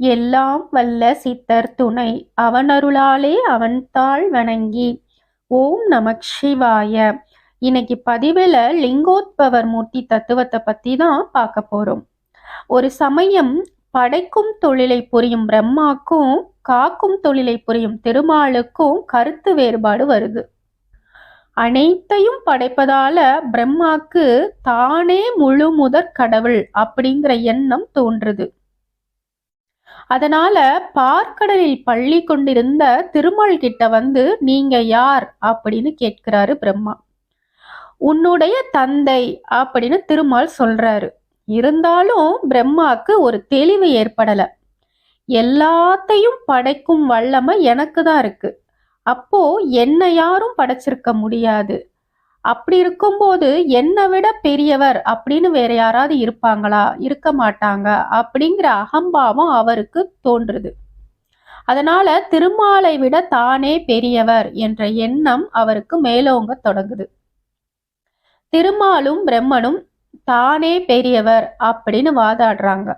எல்லாம் வல்ல சித்தர் துணை அவனருளாலே அவன்தாள் வணங்கி. ஓம் நமக் சிவாய. இன்னைக்கு பதிவில் லிங்கோத்பவர் மூர்த்தி தத்துவத்தை பற்றி தான் பார்க்க போறோம். ஒரு சமயம் படைக்கும் தொழிலை புரியும் பிரம்மாக்கும் காக்கும் தொழிலை புரியும் திருமாலுக்கும் கருத்து வேறுபாடு வருது. அனைத்தையும் படைப்பதால பிரம்மாக்கு தானே முழு முதற் கடவுள் அப்படிங்கிற எண்ணம் தோன்றுது. அதனால பார்க்கடலில் பள்ளி கொண்டிருந்த திருமால் கிட்ட வந்து நீங்க யார்? அப்படின்னு கேட்கிறாரு பிரம்மா. உன்னுடைய தந்தை அப்படின்னு திருமால் சொல்றாரு. இருந்தாலும் பிரம்மாக்கு ஒரு தெளிவு ஏற்படல. எல்லாத்தையும் படைக்கும் வல்லமை எனக்கு தான் இருக்கு. அப்போ என்ன யாரும் படைச்சிருக்க முடியாது. அப்படி இருக்கும்போது என்னை விட பெரியவர் அப்படின்னு வேற யாராவது இருப்பாங்களா? இருக்க மாட்டாங்க. அப்படிங்கிற அகம்பாவம் அவருக்கு தோன்றுது. அதனால திருமாலை விட தானே பெரியவர் என்ற எண்ணம் அவருக்கு மேலோங்க தொடங்குது. திருமாலும் பிரம்மனும் தானே பெரியவர் அப்படின்னு வாதாடுறாங்க.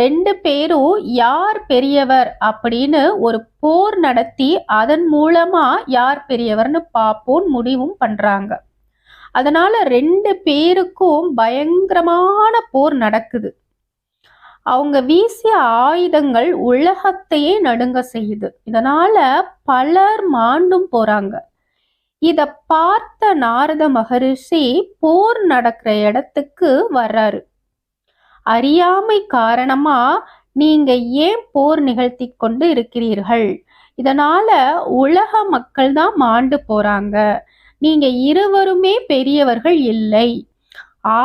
ரெண்டு பேரும் யார் பெரியவர் அப்படின்னு ஒரு போர் நடத்தி அதன் மூலமா யார் பெரியவர்னு பார்ப்போம் முடிவும் பண்றாங்க. அதனால ரெண்டு பேருக்கும் பயங்கரமான போர் நடக்குது. அவங்க வீசிய ஆயுதங்கள் உலகத்தையே நடுங்க செய்யுது. இதனால பலர் மாண்டும் போறாங்க. இத பார்த்த நாரத மகரிஷி போர் நடக்கிற இடத்துக்கு வர்றாரு. அறியாமை காரணமா நீங்க ஏன் போர் நிகழ்த்தி கொண்டு இருக்கிறீர்கள்? இதனால உலக மக்கள் தான் மாண்டு போறாங்க. நீங்க இருவருமே பெரியவர்கள் இல்லை.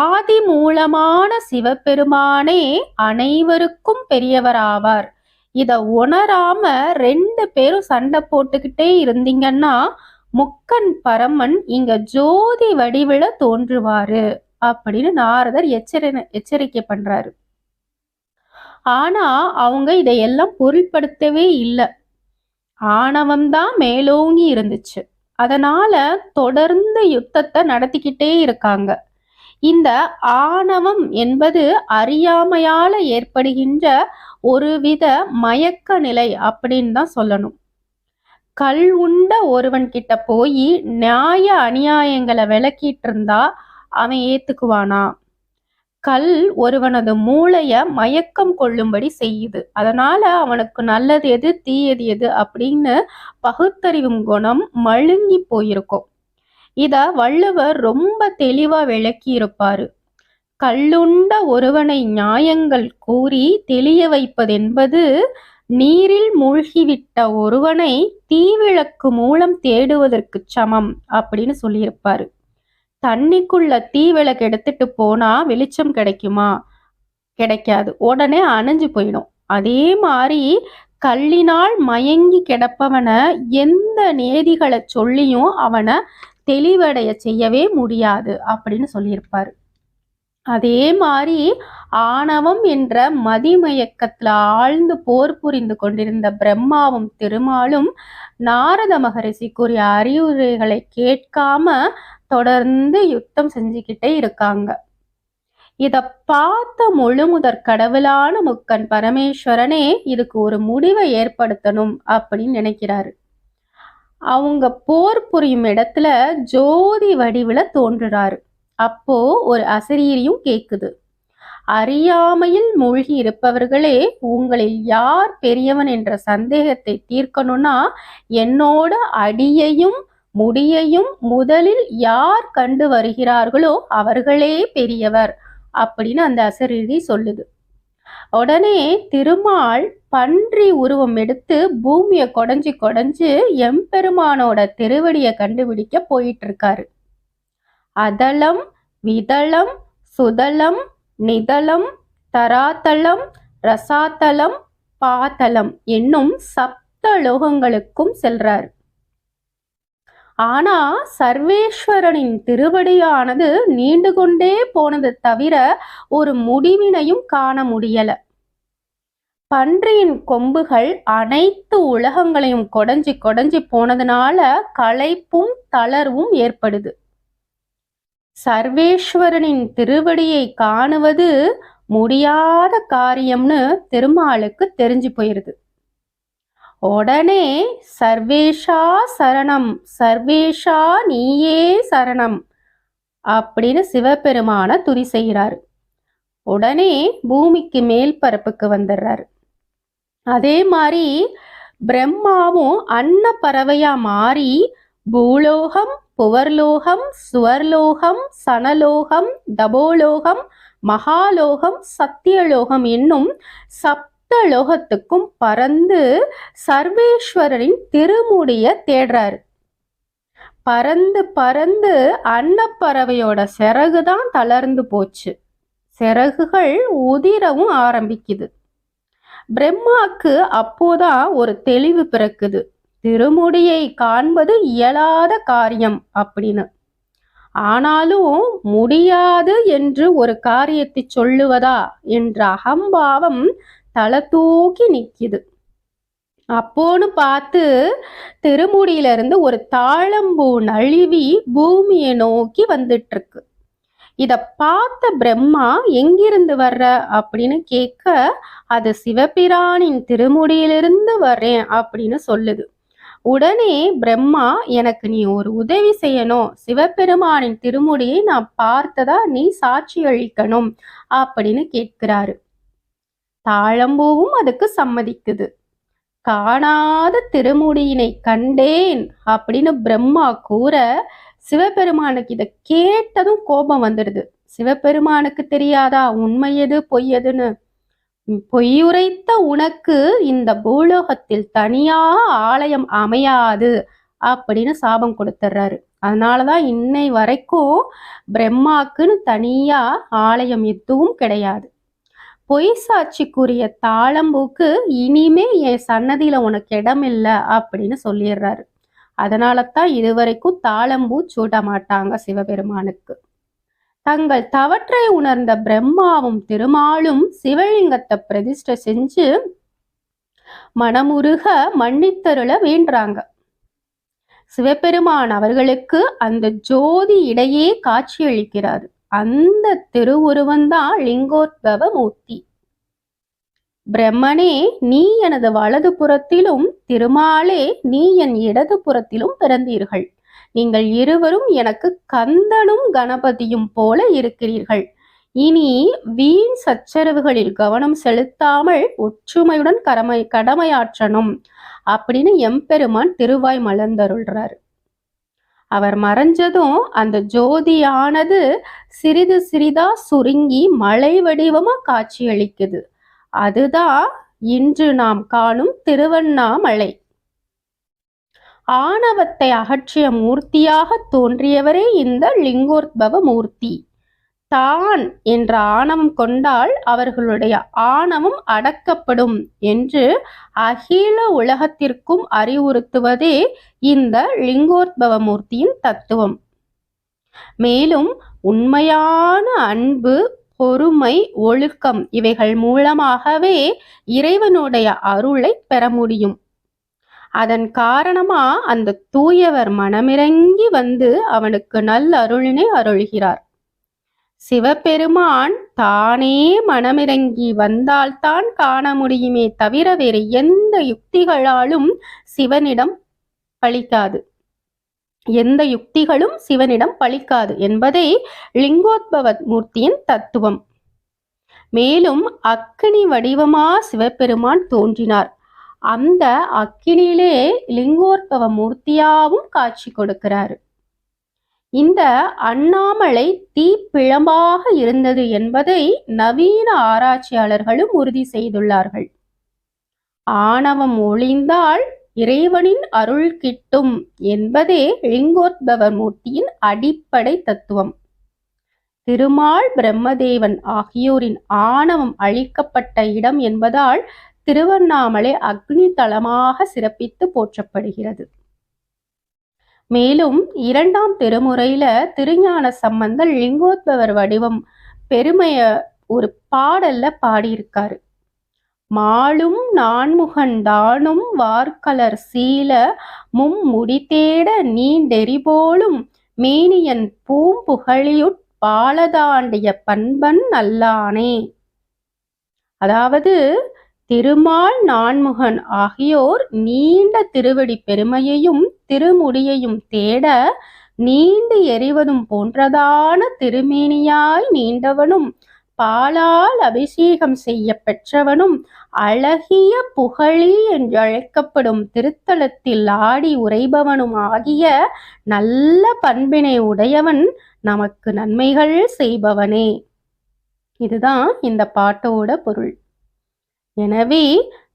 ஆதி மூலமான சிவபெருமானே அனைவருக்கும் பெரியவராவார். இத உணராம ரெண்டு பேரும் சண்டை போட்டுக்கிட்டே இருந்தீங்கன்னா முக்கன் பரமன் இங்க ஜோதி வடிவில தோன்றுவாரு. அப்படின்னு நாரதர் எச்சரி எச்சரிக்கை பண்றாரு ஆனா அவங்க இதையெல்லாம் பொருட்படுத்தவே இல்லை. ஆணவம் தான் மேலோங்கி இருந்துச்சு. அதனால தொடர்ந்து யுத்தத்தை நடத்திக்கிட்டே இருக்காங்க. இந்த ஆணவம் என்பது அறியாமையால ஏற்படுகின்ற ஒருவித மயக்க நிலை அப்படின்னு தான் சொல்லணும். கல் உண்ட ஒருவன் கிட்ட போய் நியாய அநியாயங்களை விளக்கிட்டு இருந்தா அவன் ஏத்துக்குவானா? கல் ஒருவனது மூளைய மயக்கம் கொள்ளும்படி செய்யுது. அதனால அவனுக்கு நல்லது எது தீயது எது அப்படின்னு பகுத்தறிவும் குணம் மழுங்கி போயிருக்கும். இத வள்ளுவர் ரொம்ப தெளிவா விளக்கி இருப்பாரு கல்லுண்ட ஒருவனை நியாயங்கள் கூறி தெளிய வைப்பதென்பது நீரில் மூழ்கிவிட்ட ஒருவனை தீவிளக்கு மூலம் தேடுவதற்கு சமம் அப்படின்னு சொல்லியிருப்பாரு. தண்ணிக்குள்ள தீ விளக்கு எடுத்துட்டு போனா வெளிச்சம் கிடைக்குமா? கிடைக்காது. உடனே அணைஞ்சு போயிடும். அதே மாதிரி கல்லினால் மயங்கி கிடப்பவனை எந்த நேதிகளை சொல்லியும் அவனை தெளிவடைய செய்யவே முடியாது அப்படின்னு சொல்லியிருப்பாரு. அதே மாதிரி ஆணவம் என்ற மதிமயக்கத்தில் ஆழ்ந்து போர் புரிந்து கொண்டிருந்த பிரம்மாவும் திருமாலும் நாரத மகரிஷி கூறிய அறிவுரைகளை கேட்காம தொடர்ந்து யுத்தம் செஞ்சுக்கிட்டே இருக்காங்க. இத பார்த்த முழுமுதற் கடவுளான முக்கன் பரமேஸ்வரனே இதுக்கு ஒரு முடிவை ஏற்படுத்தணும் அப்படின்னு நினைக்கிறாரு. அவங்க போர் புரியும் இடத்துல ஜோதி வடிவில் தோன்றுறாரு. அப்போ ஒரு அசரீரியும் கேக்குது அறியாமையில் மூழ்கி இருப்பவர்களே உங்களில் யார் பெரியவன் என்ற சந்தேகத்தை தீர்க்கணும்னா என்னோட அடியையும் முடியையும் முதலில் யார் கண்டு வருகிறார்களோ அவர்களே பெரியவர் அப்படின்னு அந்த அசரீரி சொல்லுது. உடனே திருமால் பன்றி உருவம் எடுத்து பூமியை கொடைஞ்சு கொடைஞ்சு எம்பெருமானோட திருவடியை கண்டுபிடிக்க போயிட்டு இருக்காரு. அதளம் விதளம் சுதளம் நிதளம் தராத்தளம் ரசாத்தளம் பாதளம் என்னும் சப்த லோகங்களுக்கும் செல்றார். ஆனா சர்வேஸ்வரனின் திருவடியானது நீண்டு கொண்டே போனது தவிர ஒரு முடிவினையும் காண முடியல. பன்றியின் கொம்புகள் அனைத்து உலகங்களையும் கொடைஞ்சி கொடைஞ்சி போனதுனால களைப்பும் தளர்வும் ஏற்படுது. சர்வேஸ்வரனின் திருவடியை காணுவது முடியாத காரியம்னு திருமாலுக்கு தெரிஞ்சு போயிருது. உடனே சர்வேஷா சரணம் சர்வேஷா நீயே சரணம் அப்படின்னு சிவபெருமான துதி செய்கிறாரு. உடனே பூமிக்கு மேல் பரப்புக்கு வந்துடுறாரு. அதே மாதிரி பிரம்மாவும் அன்ன பறவையா மாறி பூலோகம் புவர்லோகம் சுவர்லோகம் சனலோகம் தபோலோகம் மகாலோகம் சத்தியலோகம் என்னும் சப்தலோகத்துக்கும் பறந்து சர்வேஸ்வரரின் திருமுடிய தேடுறாரு. பறந்து பறந்து அன்னப்பறவையோட சிறகு தான் தளர்ந்து போச்சு. சிறகுகள் உதிரவும் ஆரம்பிக்குது. பிரம்மாக்கு அப்போதான் ஒரு தெளிவு பிறக்குது. திருமுடியை காண்பது இயலாத காரியம் அப்படின்னு. ஆனாலும் முடியாது என்று ஒரு காரியத்தை சொல்லுவதா என்ற அகம்பாவம் தலை தூக்கி நிக்குது அப்போன்னு பார்த்து திருமுடியிலிருந்து ஒரு தாழம்பூ நழுவி பூமியை நோக்கி வந்துட்டு இருக்கு இத பார்த்த பிரம்மா எங்கிருந்து வர்ற? அப்படின்னு கேட்க அது சிவபிரானின் திருமுடியிலிருந்து வர்றேன் அப்படின்னு சொல்லுது. உடனே பிரம்மா எனக்கு நீ ஒரு உதவி செய்யணும். சிவபெருமானின் திருமுடியை நான் பார்த்ததா நீ சாட்சி அளிக்கணும் அப்படின்னு கேட்கிறாரு. தாழம்பூவும் அதுக்கு சம்மதிக்குது. காணாத திருமுடியினை கண்டேன் அப்படின்னு பிரம்மா கூற சிவபெருமானுக்கு இதை கேட்டதும் கோபம் வந்துடுது. சிவபெருமானுக்கு தெரியாதா? உண்மை எது? பொய் எதுன்னு? பொய்யுரைத்த உனக்கு இந்த பூலோகத்தில் தனியாக ஆலயம் அமையாது அப்படின்னு சாபம் கொடுத்துட்றாரு அதனாலதான் இன்னை வரைக்கும் பிரம்மாக்குன்னு தனியா ஆலயம் எதுவும் கிடையாது. பொய் சாட்சிக்குரிய தாளம்பூக்கு இனிமே என் சன்னதியில உனக்கு இடம் இல்லை அப்படின்னு சொல்லிடுறாரு அதனால தான் இதுவரைக்கும் தாளம்பூ சூட மாட்டாங்க சிவபெருமானுக்கு. தங்கள் தவற்றை உணர்ந்த பிரம்மாவும் திருமாலும் சிவலிங்கத்தை பிரதிஷ்டை செஞ்சு மனமுருக மன்னித்தருள வேண்டாங்க சிவபெருமான் அவர்களுக்கு அந்த ஜோதி இடையே காட்சியளிக்கிறார். அந்த திருவுருவந்தான் லிங்கோத்பவ மூர்த்தி. பிரம்மனே நீ எனது வலது புறத்திலும் திருமாலே நீ என் இடது புறத்திலும் பிறந்தீர்கள். நீங்கள் இருவரும் எனக்கு கந்தனும் கணபதியும் போல இருக்கிறீர்கள். இனி வீண் சச்சரவுகளில் கவனம் செலுத்தாமல் ஒற்றுமையுடன் கடமை கடமையாற்றணும் அப்படின்னு எம்பெருமான் திருவாய் மலர்ந்தருள்றார். அவர் மறைஞ்சதும் அந்த ஜோதியானது சிறிது சிறிதா சுருங்கி மலை வடிவமா காட்சியளிக்குது. அதுதான் இன்று நாம் காணும் திருவண்ணாமலை. ஆணவத்தை அகற்றிய மூர்த்தியாக தோன்றியவரே இந்த லிங்கோத்பவ மூர்த்தி. தான் என்ற ஆணவம் கொண்டால் அவர்களுடைய ஆணவம் அடக்கப்படும் என்று அகில உலகத்திற்கும் அறிவுறுத்துவதே இந்த லிங்கோத்பவ மூர்த்தியின் தத்துவம். மேலும் உண்மையான அன்பு பொறுமை ஒழுக்கம் இவைகள் மூலமாகவே இறைவனுடைய அருளை பெற முடியும். அதன் காரணமா அந்த தூயவர் மனமிறங்கி வந்து அவனுக்கு நல் அருளினை அருள்கிறார். சிவபெருமான் தானே மனமிறங்கி வந்தால்தான் காண முடியுமே தவிர வேறு எந்த யுக்திகளாலும் சிவனிடம் பழிக்காது. எந்த யுக்திகளும் சிவனிடம் பழிக்காது என்பதே லிங்கோத்பவ மூர்த்தியின் தத்துவம். மேலும் அக்கினி வடிவமா சிவபெருமான் தோன்றினார். அந்த அக்கினியிலே லிங்கோற்பவ மூர்த்தியாவும் காட்சி கொடுக்கிறாரு. இந்த அண்ணாமலை தீப்பிழம்பாக இருந்தது என்பதை நவீன ஆராய்ச்சியாளர்களும் உறுதி செய்துள்ளார்கள். ஆணவம் ஒளிந்தால் இறைவனின் அருள் கிட்டும் என்பதே லிங்கோத்பவ மூர்த்தியின் அடிப்படை தத்துவம். திருமால் பிரம்மதேவன் ஆகியோரின் ஆணவம் அழிக்கப்பட்ட இடம் என்பதால் திருவண்ணாமலை அக்னி தலமாக சிறப்பித்து போற்றப்படுகிறது. மேலும் இரண்டாம் திருமுறையில திருஞான சம்பந்தர் லிங்கோத்பவர் வடிவம் பெருமைய ஒரு பாடல்ல பாடியிருக்காரு. மாளும் நான்முகன் தானும் வார்கலர் சீல மும் முடித்தேட நீண்டெறி போலும் மேனியன் பூம்புகழியுட் பாலதாண்டிய பண்பன் நல்லானே. அதாவது திருமால் நான்முகன் ஆகியோர் நீண்ட திருவடி பெருமையையும் திருமுடியையும் தேட நீண்டு எறிவதும் போன்றதான திருமேனியாய் நீண்டவனும் பாலால் அபிஷேகம் செய்ய பெற்றவனும் அழகிய புகழி என்று அழைக்கப்படும் திருத்தலத்தில் ஆடி உரைபவனும் ஆகிய நல்ல பண்பினை உடையவன் நமக்கு நன்மைகள் செய்பவனே. இதுதான் இந்த பாட்டோட பொருள். எனவே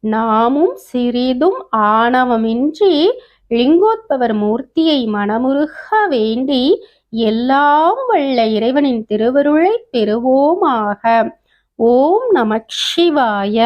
நாமும் சிறிதும் ஆணவமின்றி லிங்கோத்பவர் மூர்த்தியை மனமுருக வேண்டி எல்லாம் வல்ல இறைவனின் திருவருளை பெறுவோமாக. ஓம் நமக் சிவாய